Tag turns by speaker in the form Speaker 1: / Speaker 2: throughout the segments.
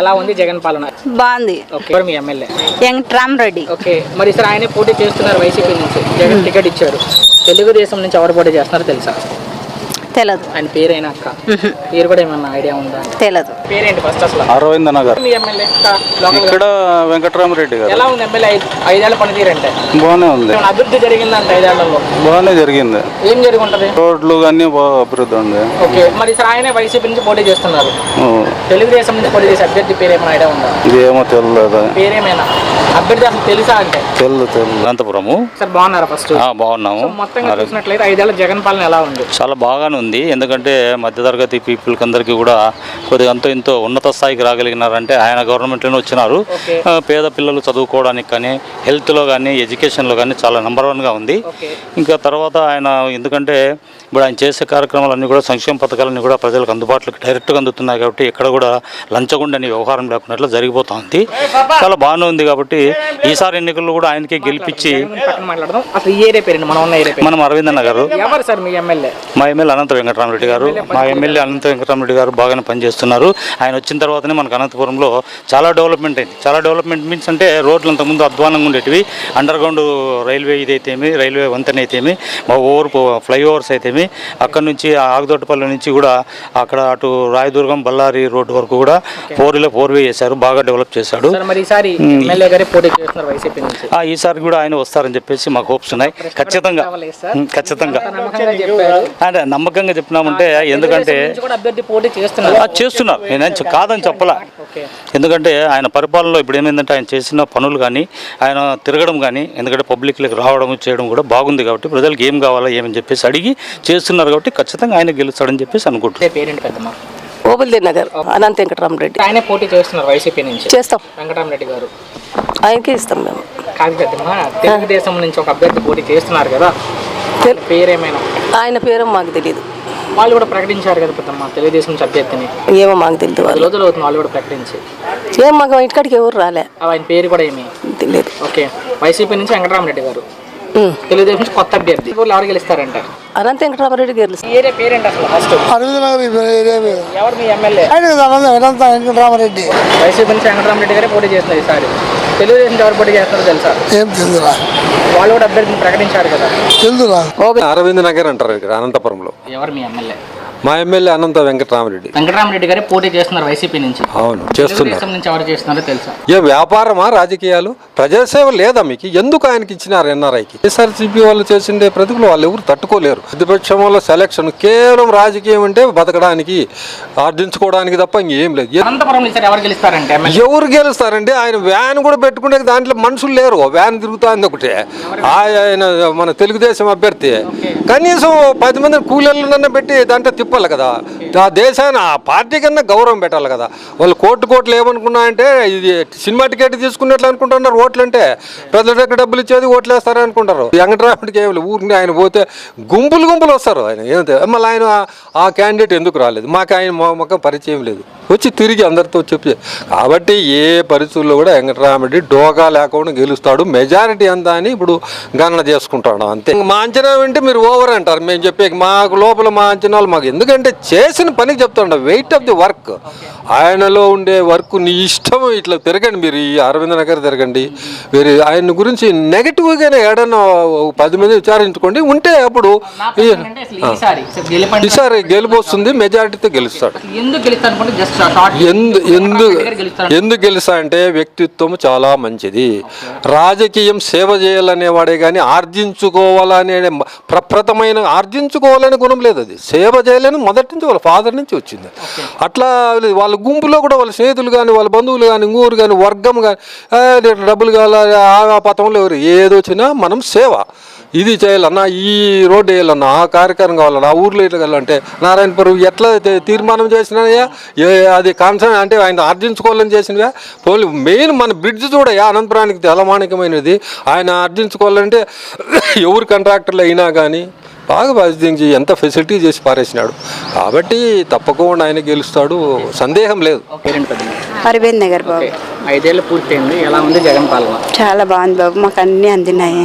Speaker 1: ఎలా ఉంది జగన్ పాలన?
Speaker 2: బాగుంది.
Speaker 1: ఓకే ఎవరు మీ ఎమ్మెల్యే?
Speaker 2: వెంకట్రామ్ రెడ్డి.
Speaker 1: ఓకే మరి సార్ ఆయనే పోటీ చేస్తున్నారు వైసీపీ నుంచి. జగన్ టికెట్ ఇచ్చారు తెలుగుదేశం నుంచి ఎవరు పోటీ చేస్తున్నారో తెలుసా?
Speaker 2: తెలదు.
Speaker 1: ఆయన పేరైనా అక్క? పేరు కూడా ఏమన్నా ఐడియా ఉందా?
Speaker 2: తెలదు.
Speaker 1: పేరేంటి ఫస్ట్ అసలు?
Speaker 3: అరవింద నగర్.
Speaker 1: మీ ఎమ్మెల్యే లోకల్
Speaker 3: ఇక్కడ వెంకటరామరెడ్డి గారు.
Speaker 1: ఎలా ఉంది ఎమ్మెల్యే? ఐదు ఐదేళ్ళ పనితీరంటే
Speaker 3: బాగానే ఉంది.
Speaker 1: ఏమైనా అభివృద్ధి జరిగిందంట ఐదేళ్ళలో?
Speaker 3: బాగానే జరిగింది.
Speaker 1: ఏం జరిగి ఉంటది
Speaker 3: రోడ్లు అన్ని బాగా అభివృద్ధి ఉంది.
Speaker 1: ఓకే. మరి సార్ ఆయనే వైసీపీ నుంచి పోటీ చేస్తున్నారు.
Speaker 3: ఓ,
Speaker 1: తెలుగుదేశం నుంచి పోటీ చేసే అభ్యర్థి పేరు ఏమైనా ఐడియా ఉందా?
Speaker 3: ఇది ఏమో తెలియదు
Speaker 1: పేరేమైనా? అభ్యర్థి అసలు తెలుసా అంటే?
Speaker 3: అనంతపురము.
Speaker 1: సార్ బాగున్నారా ఫస్ట్?
Speaker 3: బాగున్నాము.
Speaker 1: మొత్తంగా చూసినట్లయితే ఐదేళ్ళ జగన్ పాలన ఎలా ఉంది?
Speaker 3: చాలా బాగానే ఉంది. ఎందుకంటే మధ్యతరగతి పీపుల్కి అందరికీ కూడా కొద్దిగా అంతో ఇంతో ఉన్నత స్థాయికి రాగలిగినారంటే ఆయన గవర్నమెంట్లోనే వచ్చినారు. పేద పిల్లలు చదువుకోవడానికి కానీ హెల్త్లో కానీ ఎడ్యుకేషన్లో కానీ చాలా నెంబర్ వన్గా ఉంది. ఇంకా తర్వాత ఆయన ఎందుకంటే ఇప్పుడు ఆయన చేసే కార్యక్రమాలన్నీ కూడా సంక్షేమ పథకాలన్నీ కూడా ప్రజలకు అందుబాటులోకి డైరెక్ట్గా అందుతున్నాయి కాబట్టి ఎక్కడ కూడా లంచగొండని వ్యవహారం లేకుండా జరిగిపోతుంది చాలా బాగానే ఉంది కాబట్టి ఈసారి ఎన్నికల్లో కూడా ఆయనకే గెలిపించి
Speaker 1: మాట్లాడదాం. అసలు మనం ఉన్న
Speaker 3: అరవింద్ గారు.
Speaker 1: ఎవరు సార్ మీ ఎమ్మెల్యే?
Speaker 3: మా ఎమ్మెల్యే అనంత వెంకటరామరెడ్డి గారు. మా ఎమ్మెల్యే అనంత వెంకటరామరెడ్డి గారు బాగానే పనిచేస్తున్నారు. ఆయన వచ్చిన తర్వాతనే మనకు అనంతపురంలో చాలా డెవలప్మెంట్ అయింది. చాలా డెవలప్మెంట్ మీన్స్ అంటే రోడ్లు అంతకుముందు అధ్వానంగా ఉండేటివి. అండర్ గ్రౌండ్ రైల్వే ఇదైతేమి రైల్వే వంతెన అయితేమి మా ఓవర్ ఫ్లైఓవర్స్ అయితేమి అక్కడ నుంచి ఆ ఆగదొట్టపల్లి నుంచి కూడా అక్కడ అటు రాయదుర్గం బళ్ళారి రోడ్డు వరకు కూడా ఫోర్లో ఫోర్ వే చేశారు. బాగా డెవలప్ చేశాడు.
Speaker 1: మరి ఈసారి ఎమ్మెల్యే గారే పోటీ చేస్తున్నారు వైసీపీ నుంచి?
Speaker 3: ఆ, ఈసారి కూడా ఆయన వస్తారని చెప్పేసి మాకు హోప్స్ ఉన్నాయి. ఖచ్చితంగా. ఖచ్చితంగా. అంటే నమ్మకంగా చెప్పినామంటే ఎందుకంటే
Speaker 1: చేస్తున్నారు.
Speaker 3: నేనేం కాదని చెప్పలా. ఎందుకంటే ఆయన పరిపాలనలో ఇప్పుడు ఏమైందంటే ఆయన చేసిన పనులు కానీ ఆయన తిరగడం కానీ ఎందుకంటే పబ్లిక్లకు రావడం చేయడం కూడా బాగుంది కాబట్టి ప్రజలకు ఏం కావాలా ఏమని చెప్పేసి అడిగి చేస్తున్నారు కాబట్టి ఖచ్చితంగా ఆయన గెలుస్తాడని చెప్పేసి అనుకుంటున్నాను.
Speaker 1: ఇదే పేరేంటి పెద్దమ్మ
Speaker 4: ఓబుల్ది నగర్ అనంత వెంకటరామరెడ్డి.
Speaker 1: ఆయనే పోటీ చేస్తున్నారు వైసీపీ నుంచి.
Speaker 4: చేస్తాం.
Speaker 1: వెంకటరామరెడ్డి గారు.
Speaker 4: ఆయనకి ఇస్తాం మేము.
Speaker 1: కాదు తెలుగుదేశం నుంచి ఒక అభ్యర్థి పోటీ చేస్తున్నారు కదా. పేరేమైనా?
Speaker 4: ఆయన పేరు మాకు తెలియదు
Speaker 1: వాళ్ళు కూడా ప్రకటించారు కదా పెద్దమ్మ తెలుగుదేశం నుంచి అభ్యర్థిని.
Speaker 4: ఏమో మాకు తెలియదు వాళ్ళు.
Speaker 1: రోజులు అవుతుంది వాళ్ళు కూడా ప్రకటించి.
Speaker 4: ఏం మాకు ఇంటికాడికి ఎవరు రాలే.
Speaker 1: ఆయన పేరు కూడా ఏమి?
Speaker 4: తెలియదు
Speaker 1: ఓకే. వైసీపీ నుంచి వెంకటరామరెడ్డి గారు. తెలుగుదేశం నుంచి కొత్త అభ్యర్థి. ఎవరు గెలుస్తారంట?
Speaker 4: అనంత వెంకటరామరెడ్డి గెలుసు
Speaker 1: ఈ ఏరియా పేరేంటి అసలు ఫస్ట్
Speaker 5: అరవింద్
Speaker 1: ఎవరు మీ ఎమ్మెల్యే?
Speaker 5: అనంత వెంకటరామరెడ్డి.
Speaker 1: వైసీపీ నుంచి వెంకటరామరెడ్డి గారే పోటీ చేస్తున్నారు ఈసారి. తెలుగుదేశం ఎవరు పోటీ చేస్తున్నారో తెలుసా?
Speaker 5: ఏం తెలుదురా.
Speaker 1: వాళ్ళు కూడా అభ్యర్థిని ప్రకటించారు కదా.
Speaker 5: తెలుదురా.
Speaker 6: అరవింద్ నగర్ అంటారు ఇక్కడ అనంతపురంలో.
Speaker 1: ఎవరు మీ ఎమ్మెల్యే?
Speaker 6: మా ఎమ్మెల్యే అనంత వెంకటరామరెడ్డి.
Speaker 1: వెంకటరామరెడ్డి గారే పోటీ చేస్తున్నారు వైసీపీ నుంచి.
Speaker 6: అవును చేస్తున్నారు.
Speaker 1: తెలుగుదేశం నుంచి ఎవరు చేస్తున్నారో తెలుసా?
Speaker 6: ఏ వ్యాపారమా రాజకీయాలు? ప్రజాసేవ లేదా మీకు? ఎందుకు ఆయనకి ఇచ్చినారు ఎన్ఆర్ఐకి? ఎస్ఆర్సీపీ వాళ్ళు చేసిండే ప్రతిభలు వాళ్ళు ఎవరు తట్టుకోలేరు. ప్రతిపక్షం వల్ల సెలక్షన్ కేవలం రాజకీయం అంటే బతకడానికి ఆర్జించుకోవడానికి తప్ప ఇంకేం లేదు.
Speaker 1: ఎవరు
Speaker 6: గెలుస్తారండి? ఆయన వ్యాన్ కూడా పెట్టుకునే దాంట్లో మనుషులు లేరు. వ్యాన్ తిరుగుతుంది ఒకటే. ఆయన మన తెలుగుదేశం అభ్యర్థి. కనీసం పది మంది కూలీలన్నా పెట్టి దాంట్లో చెప్పాలి కదా. ఆ దేశాన్ని ఆ పార్టీ కన్నా గౌరవం పెట్టాలి కదా. వాళ్ళు కోట్లు కోట్లు ఏమనుకున్నా అంటే ఇది సినిమా టికెట్ తీసుకున్నట్లు అనుకుంటున్నారు ఓట్లు అంటే ప్రజల దగ్గర డబ్బులు ఇచ్చేది ఓట్లు వేస్తారు అనుకుంటారు. వెంకటరాముడికి ఏమి లేదు ఊరికి ఆయన పోతే గుంపులు గుంపులు వస్తారు ఆయన. ఏమంటే మళ్ళీ ఆయన ఆ- క్యాండిడేట్ ఎందుకు రాలేదు? మాకు ఆయన మొక్క పరిచయం లేదు. వచ్చి తిరిగి అందరితో చెప్పి కాబట్టి ఏ పరిస్థితుల్లో కూడా వెంకటరామరెడ్డి డోకా లేకుండా గెలుస్తాడు. మెజారిటీ అంతా అని ఇప్పుడు గణన చేసుకుంటాడు అంతే. మా అంచనా వింటే మీరు ఓవర్ అంటారు. మేము చెప్పే మాకు లోపల మా అంచనాలు మాకు ఎందుకంటే చేసిన పనికి చెప్తాడు వెయిట్ ఆఫ్ ది వర్క్ ఆయనలో ఉండే వర్క్ నీ ఇష్టం ఇట్లా తిరగండి మీరు. ఈ అరవింద నగర్ తిరగండి. మీరు ఆయన గురించి నెగిటివ్గానే ఏడన్నా పది మంది విచారించుకోండి. ఉంటే అప్పుడు
Speaker 1: ఈసారి
Speaker 6: గెలుపు వస్తుంది మెజారిటీతో గెలుస్తాడు.
Speaker 1: ఎందుకు
Speaker 6: ఎందు ఎందుకు గెలుస్తా అంటే వ్యక్తిత్వం చాలా మంచిది. రాజకీయం సేవ చేయాలనే వాడే కానీ ఆర్జించుకోవాలనే ప్రప్రథమైన ఆర్జించుకోవాలనే గుణం లేదు అది. సేవ చేయాలని మొదటి నుంచి వాళ్ళ ఫాదర్ నుంచి వచ్చింది. అట్లా వాళ్ళ గుంపులో కూడా వాళ్ళ స్నేహితులు కానీ వాళ్ళ బంధువులు కానీ ఊరు కానీ వర్గం కానీ డబ్బులు కావాలి ఆ పథంలో ఎవరు? ఏది వచ్చినా మనం సేవ. ఇది చేయాలన్నా ఈ రోడ్డు వేయాలన్నా ఆ కార్యక్రమం కావాలన్నా ఆ ఊర్లో ఇట్లా వెళ్ళాలంటే నారాయణపురం ఎట్లా తీర్మానం చేసినాయా ఏ అది కాన్సర్ అంటే ఆయన ఆర్జించుకోవాలని చేసినవే పోలీ మెయిన్ మన బ్రిడ్జ్ చూడయా అనంతపురానికి తెలమానికమైనది. ఆయన ఆర్జించుకోవాలంటే ఎవరు కాంట్రాక్టర్లు అయినా కానీ బాగా బాధ్యత ఎంత ఫెసిలిటీ చేసి పారేసినాడు. కాబట్టి తప్పకుండా ఆయన గెలుస్తాడు. సందేహం లేదు.
Speaker 1: పేరెంట్ పెద్ద
Speaker 2: అరవింద్ నగర్ బాబు.
Speaker 1: ఐదేళ్ళు పూర్తయింది. ఎలా ఉంది జగన్ పాలన?
Speaker 2: చాలా బాగుంది బాబు. మాకు అన్నీ అందినాయి.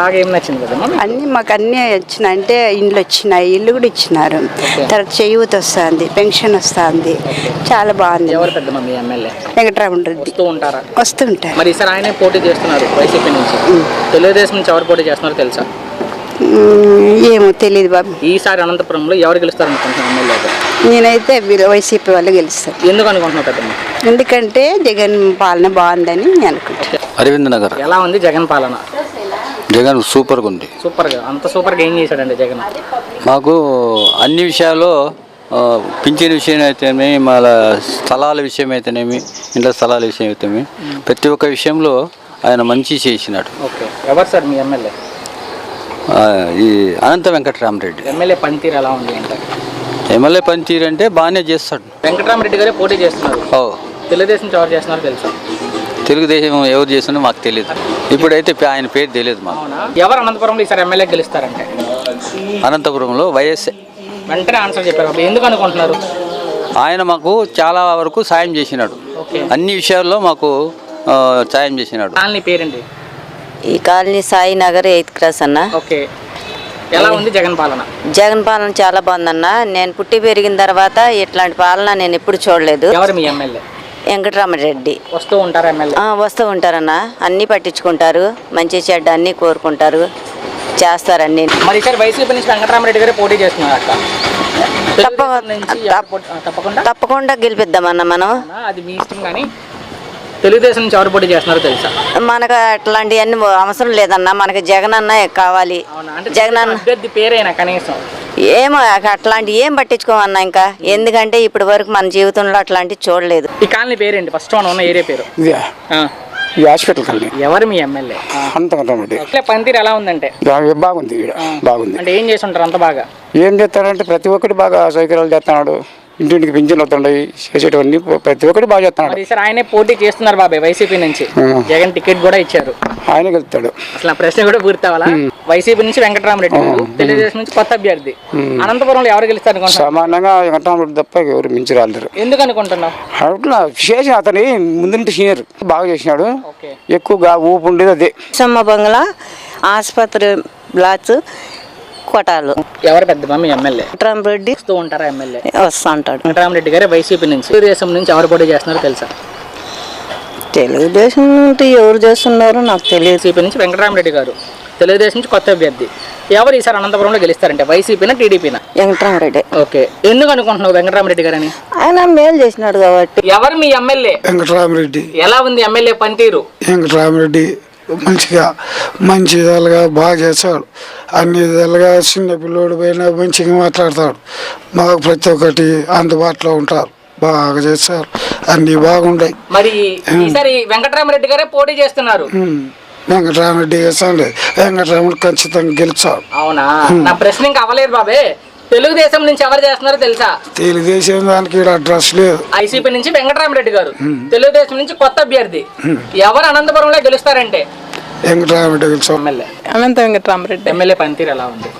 Speaker 1: బాగా ఏం నచ్చింది
Speaker 2: అన్నీ మాకు అన్నీ వచ్చినాయి అంటే ఇండ్లు వచ్చినాయి ఇల్లు కూడా ఇచ్చినారు. తర్వాత చేయూత వస్తుంది పెన్షన్ వస్తుంది. చాలా బాగుంది.
Speaker 1: ఎవరు పెద్ద మీ ఎమ్మెల్యే?
Speaker 2: వెంకటరామన్ రెడ్డి.
Speaker 1: వస్తూ ఉంటారా?
Speaker 2: వస్తుంటారు
Speaker 1: మరి ఈసారి ఆయనే పోటీ చేస్తున్నారు వైసీపీ నుంచి. తెలుగుదేశం నుంచి ఎవరు పోటీ చేస్తున్నారో తెలుసా?
Speaker 2: ఏమో తెలియదు బాబు.
Speaker 1: ఈసారి అనంతపురంలో ఎవరు గెలుస్తారు అనుకుంటున్నాను
Speaker 2: నేనైతే వైసీపీ వాళ్ళు గెలుస్తారు.
Speaker 1: ఎందుకు అనుకుంటున్నావు
Speaker 2: ఎందుకంటే జగన్ పాలన బాగుందని నేను అనుకుంటాను
Speaker 7: అరవింద్ నగర్.
Speaker 1: ఎలా ఉంది జగన్ పాలన?
Speaker 7: జగన్ సూపర్గా ఉంది.
Speaker 1: సూపర్గా అంత సూపర్గా ఏం చేశాడండి జగన్?
Speaker 7: మాకు అన్ని విషయాల్లో పింఛన్ విషయం అయితేనేమి మళ్ళా స్థలాల విషయం అయితేనేమి ఇంట్లో స్థలాల విషయం అయితేనేమి ప్రతి ఒక్క విషయంలో ఆయన మంచి చేసినాడు.
Speaker 1: ఓకే ఎవరు సార్ మీ ఎమ్మెల్యే?
Speaker 7: ఈ అనంత వెంకటరామరెడ్డి.
Speaker 1: ఎమ్మెల్యే పనితీరు ఎలా ఉంది అంటే
Speaker 7: ఎమ్మెల్యే పనితీరు అంటే బాగానే చేస్తాడు.
Speaker 1: వెంకటరామరెడ్డి గారే పోటీ చేస్తున్నారు.
Speaker 7: ఓ.
Speaker 1: తెలుగుదేశం ఎవరు చేస్తున్నారో తెలుసా?
Speaker 7: తెలుగుదేశం ఎవరు చేసినా మాకు తెలియదు ఇప్పుడైతే ఆయన పేరు తెలియదు మాకు.
Speaker 1: ఎవరు అనంతపురంలో ఈసారి ఎమ్మెల్యే గెలుస్తారంటే?
Speaker 7: అనంతపురంలో వైఎస్
Speaker 1: వెంటనే ఆన్సర్ చెప్పారు. ఎందుకు అనుకుంటున్నారు?
Speaker 7: ఆయన మాకు చాలా వరకు సాయం చేసినాడు. అన్ని విషయాల్లో మాకు సాయం చేసినాడు.
Speaker 1: పేరేంటి?
Speaker 8: ఈ colony Sai Nagar eighth class అన్న.
Speaker 1: ఓకే. ఎలా ఉంది జగన్ పాలన?
Speaker 8: జగన్ పాలన చాలా బాగుందన్న. నేను పుట్టి పెరిగిన తర్వాత ఇట్లాంటి పాలన నేను ఎప్పుడు చూడలేదు.
Speaker 1: ఎవరు మీ ఎమ్మెల్యే?
Speaker 8: వెంకటరామరెడ్డి.
Speaker 1: వస్తూ ఉంటారా ఎమ్మెల్యే?
Speaker 8: వస్తూ ఉంటారన్న. అన్నీ పట్టించుకుంటారు. మంచి చెడ్డ అన్నీ కోరుకుంటారు. చేస్తారు అన్నీ
Speaker 1: మరి ఈసారి వైసీపీ నుంచి వెంకటరామరెడ్డి గారే పోటీ చేస్తున్నారు అక్క.
Speaker 8: తప్ప-
Speaker 1: తెలుగుదేశం నుంచి ఎవరు పోటీ- ఆ, తప్పకుండా?
Speaker 8: తప్పకుండా గెలిపిద్దామన్న మనం?
Speaker 1: అది మీ ఇష్టం కానీ తెలుగుదేశం నుంచి ఎవరు పోటీ చేస్తున్నారో తెలుసా?
Speaker 8: మనకు అట్లాంటివన్నీ అవసరం లేదన్న మనకి జగన్ అన్న కావాలి. జగన్ అన్న
Speaker 1: అభ్యర్థి పేరేనా కనీసం?
Speaker 8: ఏమో అట్లాంటి ఏం పట్టించుకోమన్నా ఇంకా. ఎందుకంటే ఇప్పటి వరకు మన జీవితంలో అట్లాంటివి చూడలేదు.
Speaker 1: ఈ కాలనీ పేరేంటి? ఫస్ట్ మనం ఉన్న ఏరియా పేరు.
Speaker 9: ఈ హాస్పిటల్ కలిగి
Speaker 1: ఎవరు మీ ఎమ్మెల్యే? అట్లే పనితీరు ఎలా ఉందంటే?
Speaker 9: బాగుంది బాగుంది.
Speaker 1: అంటే ఏం చేసి ఉంటారు అంత బాగా?
Speaker 9: ఏం చేస్తాడంటే ప్రతి ఒక్కటి బాగా సౌకర్యాలు చేస్తున్నాడు. ఇంటింటికి పింఛన్లు వస్తుండయి చేసేటివన్నీ ప్రతి ఒక్కటి బాగా చేస్తున్నాడు.
Speaker 1: ఈసారి ఆయనే పోటీ చేస్తున్నారు బాబాయ్ వైసీపీ నుంచి. జగన్ టికెట్ కూడా ఇచ్చారు.
Speaker 9: ఆయన గెలుస్తాడు.
Speaker 1: అసలు ప్రశ్న కూడా పూర్తవాలా వైసీపీ నుంచి వెంకటరామరెడ్డి తెలుగుదేశం నుంచి కొత్త అభ్యర్థి. అనంతపురంలో ఎవరు గెలుస్తారు
Speaker 9: సామాన్యంగా వెంకటరామరెడ్డి తప్ప ఎవరు మించి రాలేరు.
Speaker 1: ఎందుకు అనుకుంటున్నావు
Speaker 9: అట్లా విశేషం అతని ముందుంటే సీనియర్ బాగా చేసినాడు.
Speaker 1: ఓకే.
Speaker 9: ఎక్కువగా ఊపు ఉండేది అదే.
Speaker 8: సమ్మ బంగ్లా ఆసుపత్రి బ్లాక్స్ కొటాలు.
Speaker 1: ఎవరు పెద్ద మీ ఎమ్మెల్యే.
Speaker 8: రెడ్డి.
Speaker 1: వస్తూ ఉంటారా ఎమ్మెల్యే?
Speaker 8: వస్తూ ఉంటాడు.
Speaker 1: వెంకటరామరెడ్డి గారే వైసీపీ నుంచి. తెలుగుదేశం నుంచి ఎవరు పోటీ చేస్తున్నారో తెలుసా?
Speaker 8: తెలుగుదేశం నుండి ఎవరు చేస్తున్నారో నాకు తెలియదు.
Speaker 1: వైసీపీ నుంచి వెంకటరామరెడ్డి గారు. తెలుగుదేశం నుంచి కొత్త అభ్యర్థి. ఎవరు ఈసారి అనంతపురంలో గెలుస్తారంటే వైసీపీనా టీడీపీనా?
Speaker 8: వెంకటరామరెడ్డి
Speaker 1: ఓకే. ఎందుకు అనుకుంటున్నావు వెంకటరామరెడ్డి గారని?
Speaker 8: ఆయన మేలు చేసినాడు కాబట్టి.
Speaker 1: ఎవరు మీ ఎమ్మెల్యే?
Speaker 5: వెంకటరామరెడ్డి
Speaker 1: ఎలా ఉంది ఎమ్మెల్యే పనితీరు?
Speaker 5: వెంకటరామరెడ్డి మంచిగా మంచి విధాలుగా బాగా చేస్తాడు. అన్ని విధాలుగా చిన్న పిల్లోడు పైన మంచిగా మాట్లాడతాడు. మాకు ప్రతి ఒక్కటి అందుబాటులో ఉంటారు. బాగా చేస్తారు. అన్నీ బాగుంటాయి
Speaker 1: మరి ఈసారి వెంకటరామరెడ్డి గారే పోటీ చేస్తున్నారు.
Speaker 5: వెంకటరామరెడ్డి చేస్తాడు. వెంకటరాముడు ఖచ్చితంగా గెలిచాడు
Speaker 1: అవునా? నా ప్రశ్న ఇంకా అవ్వలేదు బాబే. తెలుగుదేశం నుంచి ఎవరు చేస్తున్నారో తెలుసా?
Speaker 5: తెలుగుదేశం దానికి అడ్రస్ లేదు.
Speaker 1: ఐసీపీ నుంచి వెంకటరామరెడ్డి గారు. తెలుగుదేశం నుంచి కొత్త అభ్యర్థి. ఎవరు అనంతపురంలో గెలుస్తారంటే?
Speaker 5: వెంకటరామరెడ్డి
Speaker 1: ఎమ్మెల్యే.
Speaker 10: అనంత వెంకటరామరెడ్డి.
Speaker 1: ఎమ్మెల్యే పనితీరు ఎలా ఉంది?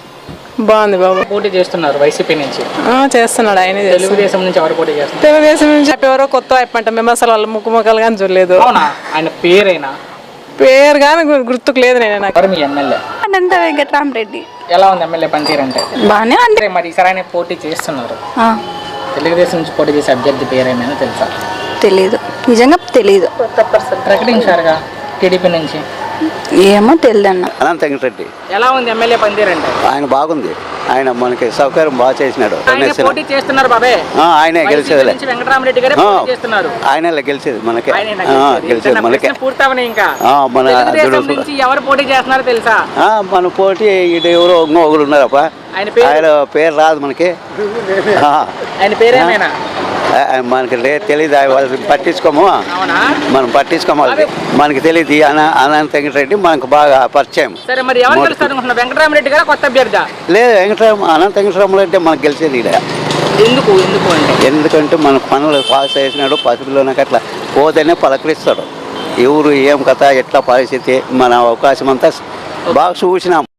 Speaker 10: బాగుంది బాబు.
Speaker 1: పోటీ చేస్తున్నారు వైసీపీ నుంచి.
Speaker 10: ఆ, చేస్తున్నాడు ఆయన.
Speaker 1: తెలుగుదేశం నుంచి ఎవరు పోటీ చేస్తున్నారు?
Speaker 10: తెలుగుదేశం నుంచి ఎవరో కొత్త అంట మేము అసలు వాళ్ళ ముక్కు ముఖాలు కానీ చూడలేదు.
Speaker 1: అవునా? ఆయన పేరైనా?
Speaker 10: పేరు కానీ గుర్తుకు లేదు నేను నాకు.
Speaker 1: ఎవరు మీ ఎమ్మెల్యే?
Speaker 2: అనంత వెంకటరామరెడ్డి.
Speaker 1: ఎలా ఉంది ఎమ్మెల్యే పనితీరు అంటే?
Speaker 2: బాగానే ఉంది.
Speaker 1: అంటే మరి ఈసారి ఆయన పోటీ చేస్తున్నారు. తెలుగుదేశం నుంచి పోటీ చేసే అభ్యర్థి పేరేమైనా తెలుసా?
Speaker 2: తెలీదు. నిజంగా తెలీదు.
Speaker 1: ప్రకటించారుగా టీడీపీ నుంచి.
Speaker 2: ఏమో తెలియదన్న
Speaker 7: అనంత వెంకటరెడ్డి.
Speaker 1: ఎలా ఉంది ఎమ్మెల్యే పనితీరు అంటే?
Speaker 7: ఆయన బాగుంది. ఆయన మనకి సౌకర్యం బాగా చేసినాడు.
Speaker 1: ఆయన పోటీ చేస్తున్నారు బాబే.
Speaker 7: ఆ, ఆయనే
Speaker 1: వెంకటరామరెడ్డి గారే చేస్తున్నారు.
Speaker 7: ఆయనే గెలిచేది మనకే.
Speaker 1: గెలిచేది?
Speaker 7: గెలిచేది మనకే.
Speaker 1: పూర్తవని ఇంకా.
Speaker 7: మన
Speaker 1: ఎవరు పోటీ చేస్తున్నారో తెలుసా?
Speaker 7: ఆ, మన పోటీ ఇది ఎవరో ఇంకొకరు ఉన్నారప్ప.
Speaker 1: ఆయన పేరు?
Speaker 7: ఆయన పేరు రాదు మనకి. ఆ,
Speaker 1: ఆయన పేరేమైనా?
Speaker 7: ఆ, మనకి తెలియదు వాళ్ళు పట్టించుకోము. మనం పట్టించుకోము వాళ్ళది మనకి తెలియదు అన అనంత వెంకటరెడ్డి మనకు బాగా పరిచయం.
Speaker 1: వెంకటరామరెడ్డి గారు కొత్త అభ్యర్థి
Speaker 7: లేదు వెంకటరామ అనంత వెంకటరామలు అంటే మనకు గెలిచేది ఇక్కడ
Speaker 1: ఎందుకు? ఎందుకు అంటే?
Speaker 7: ఎందుకంటే మన పనులు పాస్ చేసినాడు పసిపిల్లలకి అట్లా పోతేనే పలకరిస్తాడు. ఎవరు ఏం కథ ఎట్లా పరిస్థితి మన అవకాశం అంతా బాగా చూసినాం.